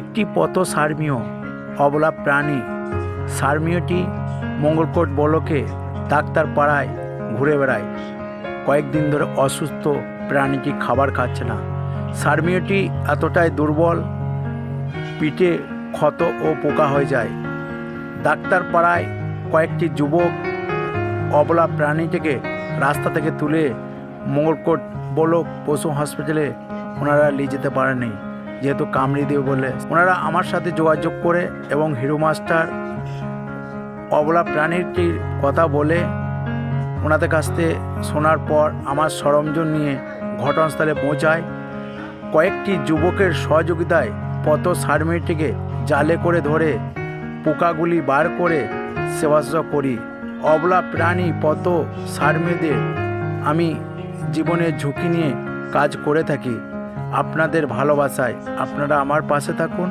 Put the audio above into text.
একটি পথ সার্মীয় অবলা প্রাণী সার্মীয়টি মঙ্গলকোট বলকে ডাক্তার পাড়ায় ঘুরে বেড়ায়। কয়েকদিন ধরে অসুস্থ প্রাণীটি খাবার খাচ্ছে না। সার্মীয়টি এতটাই দুর্বল, পিঠে ক্ষত ও পোকা হয়ে যায়। ডাক্তার পাড়ায় কয়েকটি যুবক অবলা প্রাণীটিকে রাস্তা থেকে তুলে মঙ্গলকোট বলক পশু হসপিটালে ওনারা নিয়ে যেতে পারেনি যেহেতু কামড়ি দিয়ে বলে। ওনারা আমার সাথে যোগাযোগ করে এবং হিরো মাস্টার অবলা প্রাণীটির কথা বলে ওনাদের কাছ থেকে শোনার পর আমার সরঞ্জন নিয়ে ঘটনাস্থলে পৌঁছায়। কয়েকটি যুবকের সহযোগিতায় পত সার্মিটিকে জালে করে ধরে পোকাগুলি বার করে সেবা করি। অবলা প্রাণী পত সার্মেদের আমি জীবনের ঝুঁকি নিয়ে কাজ করে থাকি। আপনাদের ভালোবাসায় আপনারা আমার পাশে থাকুন।